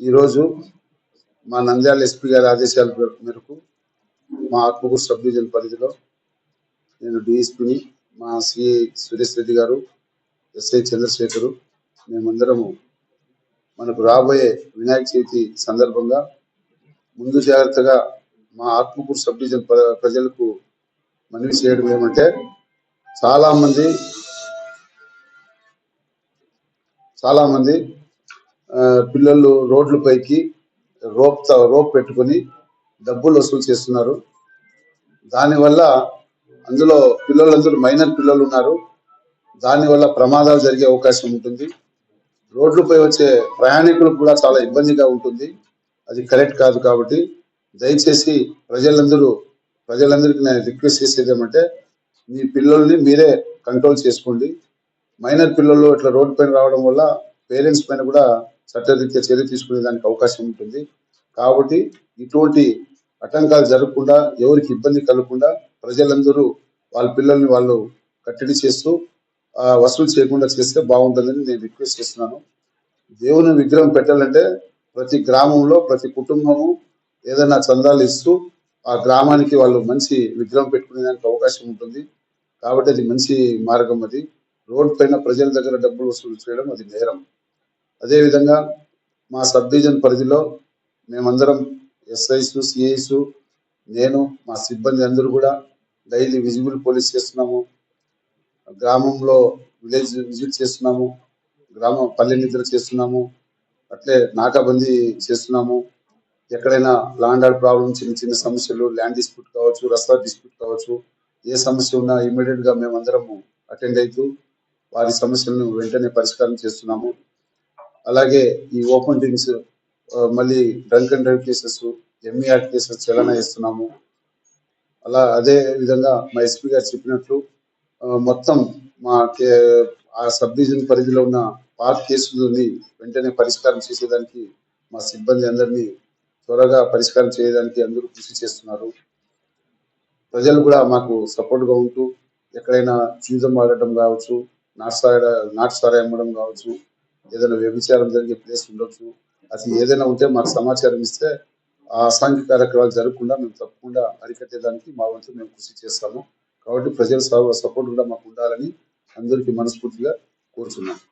ఈరోజు మా నంద్యాల ఎస్పీ గారి ఆదేశాల మేరకు మా ఆత్మకూరు సబ్ డివిజన్ పరిధిలో నేను డిఎస్పీని మా సిఐ సురేష్ రెడ్డి గారు ఎస్ఐ చంద్రశేఖరు మేమందరము మనకు రాబోయే వినాయక చవితి సందర్భంగా ముందు జాగ్రత్తగా మా ఆత్మకూరు సబ్ డివిజన్ ప్రజలకు మనవి చేయడం ఏమంటే చాలామంది చాలామంది పిల్లలు రోడ్లపైకి రోప్ రోప్ పెట్టుకొని డబ్బులు వసూలు చేస్తున్నారు. దానివల్ల అందులో పిల్లలందరూ మైనర్ పిల్లలు ఉన్నారు. దానివల్ల ప్రమాదాలు జరిగే అవకాశం ఉంటుంది. రోడ్లపై వచ్చే ప్రయాణికులు కూడా చాలా ఇబ్బందిగా ఉంటుంది. అది కరెక్ట్ కాదు కాబట్టి దయచేసి ప్రజలందరూ ప్రజలందరికీ నేను రిక్వెస్ట్ చేసేది ఏమంటే మీ పిల్లల్ని మీరే కంట్రోల్ చేసుకోండి. మైనర్ పిల్లలు ఇట్లా రోడ్డు పైన రావడం వల్ల పేరెంట్స్ పైన కూడా చట్టరీత్యా చర్య తీసుకునే దానికి అవకాశం ఉంటుంది. కాబట్టి ఇటువంటి ఆటంకాలు జరగకుండా ఎవరికి ఇబ్బంది కలగకుండా ప్రజలందరూ వాళ్ళ పిల్లల్ని వాళ్ళు కట్టడి చేస్తూ వసూలు చేయకుండా చేస్తే బాగుంటుందని నేను రిక్వెస్ట్ చేస్తున్నాను. దేవుని విగ్రహం పెట్టాలంటే ప్రతి గ్రామంలో ప్రతి కుటుంబము ఏదైనా చందాలు ఇస్తూ ఆ గ్రామానికి వాళ్ళు మంచి విగ్రహం పెట్టుకునే దానికి అవకాశం ఉంటుంది. కాబట్టి అది మంచి మార్గం అది. రోడ్ పైన ప్రజల దగ్గర డబ్బులు వసూలు చేయడం అది నేరం. అదేవిధంగా మా సబ్ డివిజన్ పరిధిలో మేమందరం ఎస్ఐస్ సిఐస్ నేను మా సిబ్బంది అందరూ కూడా డైలీ విజిబుల్ పోలీస్ చేస్తున్నాము. గ్రామంలో విలేజ్ విజిట్ చేస్తున్నాము. గ్రామ పల్లె నిద్ర చేస్తున్నాము. అట్లే నాకాబందీ చేస్తున్నాము. ఎక్కడైనా ల్యాండ్ ఆర్డర్ ప్రాబ్లం చిన్న చిన్న సమస్యలు ల్యాండ్ డిస్ప్యూట్ కావచ్చు రస్తా డిస్ప్యూట్ కావచ్చు ఏ సమస్య ఉన్నా ఇమీడియట్గా మేమందరము అటెండ్ అవుతూ వారి సమస్యలను వెంటనే పరిష్కారం చేస్తున్నాము. అలాగే ఈ ఓపెన్ డ్రింక్స్ మళ్ళీ drunk and drive cases MER cases చలన ఇస్తున్నాము అలా అదే విధంగా మా ఎస్పీ గారు చెప్పినట్లు మొత్తం మా కే- ఆ సబ్ డివిజన్ పరిధిలో ఉన్న పార్క్ కేసులని వెంటనే పరిష్కారం చేసేదానికి మా సిబ్బంది అందరినీ త్వరగా పరిష్కారం చేయడానికి అందరూ కృషి చేస్తున్నారు. ప్రజలు కూడా మాకు సపోర్ట్గా ఉంటూ ఎక్కడైనా చూజం ఆడటం కావచ్చు నాటుసార నాటుసారా అమ్మడం కావచ్చు ఏదైనా వ్యభిచారం జరిగే ప్లేస్ ఉండొచ్చు. అది ఏదైనా ఉంటే మాకు సమాచారం ఇస్తే ఆ అసాంఘిక కార్యక్రమాలు జరగకుండా మేము తప్పకుండా అరికట్టేదానికి మా వంతు మేము కృషి చేస్తాము. కాబట్టి ప్రజల సపోర్ట్ కూడా మాకు ఉండాలని అందరికీ మనస్ఫూర్తిగా కోరుతున్నాను